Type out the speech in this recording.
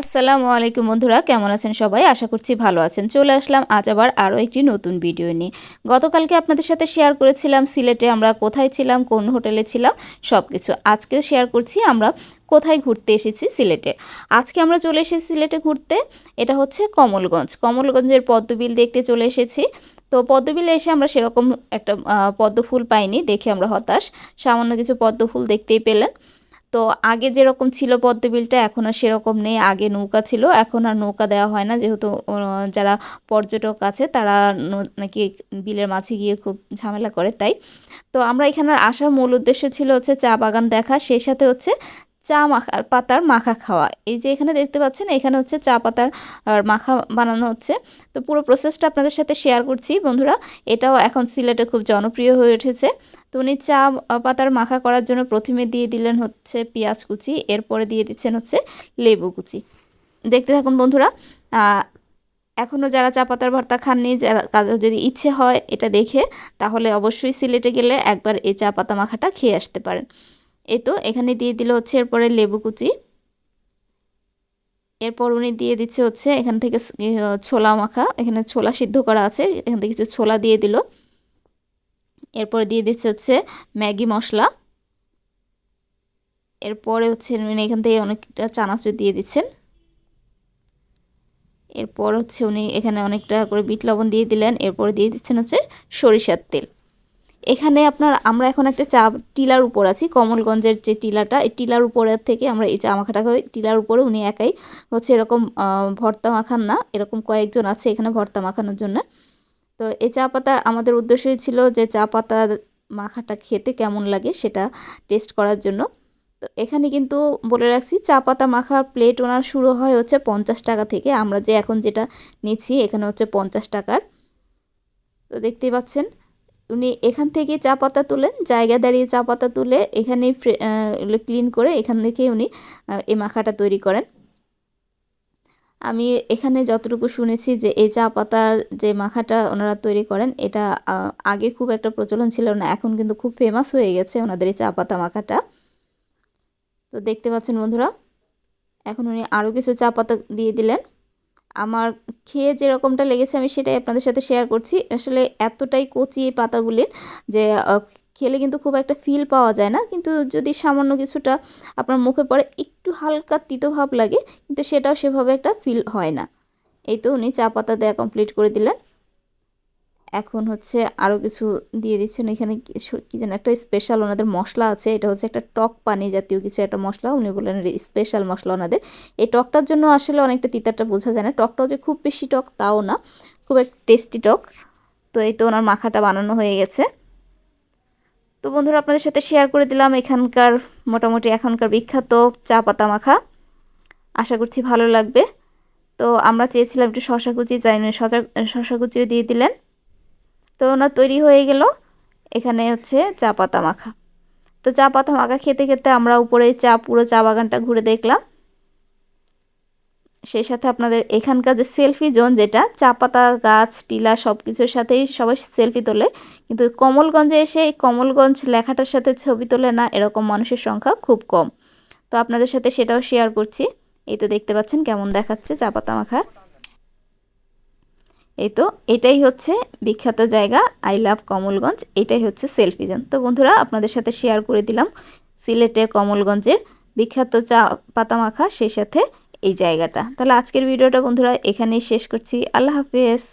আসসালামু আলাইকুম বন্ধুরা, কেমন আছেন সবাই? আশা করছি ভালো আছেন। চলে আসলাম আজ আবার আরও একটি নতুন ভিডিও নিয়ে। গতকালকে আপনাদের সাথে শেয়ার করেছিলাম সিলেটে আমরা কোথায় ছিলাম, কোন হোটেলে ছিলাম সব কিছু আজকে শেয়ার করছি আমরা কোথায় ঘুরতে এসেছি সিলেটে। আজকে আমরা চলে এসেছি সিলেটে ঘুরতে, এটা হচ্ছে কমলগঞ্জ। কমলগঞ্জের পদ্মবিল দেখতে চলে এসেছি। তো পদ্মবিলে এসে আমরা সেরকম একটা পদ্ম ফুল পাইনি, দেখে আমরা হতাশ। সামান্য কিছু পদ্ম ফুল দেখতেই পেলেন। তো আগে যেরকম ছিল পদ্মবিলটা, এখন আর সেরকম নেই। আগে নৌকা ছিল, এখন আর নৌকা দেওয়া হয় না। যেহেতু যারা পর্যটক আছে, তারা নাকি বিলের মাঝে গিয়ে খুব ঝামেলা করে, তাই। তো আমরা এখানে আসার মূল উদ্দেশ্য ছিল হচ্ছে চা বাগান দেখা, সেই সাথে হচ্ছে চা মাখা, পাতার মাখা খাওয়া। এই যে এখানে দেখতে পাচ্ছেন, এখানে হচ্ছে চা পাতার মাখা বানানো হচ্ছে। তো পুরো প্রসেসটা আপনাদের সাথে শেয়ার করছি। বন্ধুরা, এটাও এখন সিলেটে খুব জনপ্রিয় হয়ে উঠেছে। তো উনি চা পাতার মাখা করার জন্য প্রথমে দিয়ে দিলেন হচ্ছে পেঁয়াজ কুচি, এরপরে দিয়ে দিচ্ছেন হচ্ছে লেবু কুচি। দেখতে থাকুন বন্ধুরা এখনও যারা চা পাতার ভর্তা খাননি, যারা, তাদের যদি ইচ্ছে হয় এটা দেখে, তাহলে অবশ্যই সিলেটে গেলে একবার এই চা পাতা মাখাটা খেয়ে আসতে পারেন। এই তো, এখানে দিয়ে দিল হচ্ছে এরপরে লেবু কুচি। এরপর উনি দিয়ে দিচ্ছে হচ্ছে এখান থেকে ছোলা মাখা, এখানে ছোলা সিদ্ধ করা আছে, এখান থেকে কিছু ছোলা দিয়ে দিল। এরপর দিয়ে দিচ্ছে হচ্ছে ম্যাগি মশলা। এরপরে হচ্ছে উনি এখান থেকে অনেকটা চানাচুর দিয়ে দিচ্ছেন। এরপর হচ্ছে উনি এখানে অনেকটা করে বিট লবণ দিয়ে দিলেন। এরপর দিয়ে দিচ্ছেন হচ্ছে সরিষার তেল। এখানে আপনার, আমরা এখন একটা চা টিলার উপর আছি, কমলগঞ্জের যে টিলাটা, এই টিলার উপরের থেকে আমরা এই চা মাখাটাকে টিলার উপরে উনি একাই হচ্ছে এরকম ভর্তা মাখান না, এরকম কয়েকজন আছে এখানে ভর্তা মাখানোর জন্য। তো এই চা পাতা আমাদের উদ্দেশ্যই ছিল যে চা পাতার মাখাটা খেতে কেমন লাগে সেটা টেস্ট করার জন্য। তো এখানে কিন্তু বলে রাখছি, চা পাতা মাখার প্লেট ওনার শুরু হয় হচ্ছে পঞ্চাশ টাকা থেকে। আমরা যে এখন যেটা নিচ্ছি এখানে হচ্ছে পঞ্চাশ টাকার। তো দেখতেই পাচ্ছেন, উনি এখান থেকে চা পাতা তুলেন, জায়গা দাঁড়িয়ে চা পাতা তুলে এখানে ক্লিন করে এখান থেকে উনি এই মাখাটা তৈরি করেন। আমি এখানে যতটুকু শুনেছি যে এই চা পাতার যে মাখাটা ওনারা তৈরি করেন, এটা আগে খুব একটা প্রচলন ছিল না, এখন কিন্তু খুব ফেমাস হয়ে গেছে ওনাদের এই চা পাতা মাখাটা। তো দেখতে পাচ্ছেন বন্ধুরা, এখন উনি আরও কিছু চা পাতা দিয়ে দিলেন। আমার খেয়ে যেরকমটা লেগেছে আমি সেটাই আপনাদের সাথে শেয়ার করছি। আসলে এতটাই কচি এই পাতাগুলির যে খেলে কিন্তু খুব একটা ফিল পাওয়া যায় না। কিন্তু যদি সামান্য কিছুটা আপনার মুখে পড়ে একটু হালকা তিতো ভাব লাগে, কিন্তু সেটাও সেভাবে একটা ফিল হয় না। এই তো উনি চা পাতা দেওয়া কমপ্লিট করে দিলেন। এখন হচ্ছে আরও কিছু দিয়ে দিচ্ছেন। এখানে কী যেন একটা স্পেশাল ওনাদের মশলা আছে। এটা হচ্ছে একটা টক পানি জাতীয় কিছু একটা মশলা। উনি বললেন স্পেশাল মশলা ওনাদের। এই টকটার জন্য আসলে অনেকটা তিতারটা বোঝা যায় না। টকটাও যে খুব বেশি টক তাও না। খুব এক টেস্টি টক। তো এই তো ওনার মাখাটা বানানো হয়ে গেছে। তো বন্ধুরা, আপনাদের সাথে শেয়ার করে দিলাম এখানকার, মোটামুটি এখনকার বিখ্যাত চা পাতা মাখা। আশা করছি ভালো লাগবে। তো আমরা চেয়েছিলাম একটু শশা কুচি, তাই শশা শশা কুচিও দিয়ে দিলেন। তো ওনার তৈরি হয়ে গেল এখানে হচ্ছে চা পাতা মাখা। তো চা পাতা মাখা খেতে খেতে আমরা উপরে চা, পুরো চা বাগানটা ঘুরে দেখলাম। সেই সাথে আপনাদের এখানকার যে সেলফি জোন যেটা, চা পাতা, গাছ, টিলা সব কিছুর সাথেই সবাই সেলফি তোলে। কিন্তু কমলগঞ্জে এসে এই কমলগঞ্জ লেখাটার সাথে ছবি তোলে না, এরকম মানুষের সংখ্যা খুব কম। তো আপনাদের সাথে সেটাও শেয়ার করছি। এই তো দেখতে পাচ্ছেন কেমন দেখাচ্ছে চা পাতা মাখা। এই তো এটাই হচ্ছে বিখ্যাত জায়গা আই লাভ কমলগঞ্জ, এটাই হচ্ছে সেলফি জোন তো বন্ধুরা, আপনাদের সাথে শেয়ার করে দিলাম। সিলেটে কমলগঞ্জের বিখ্যাত চা পাতা মাখা, সেই সাথে এই জায়গাটা। তাহলে আজকের ভিডিওটা বন্ধুরা এখানেই শেষ করছি। আল্লাহ হাফিজ।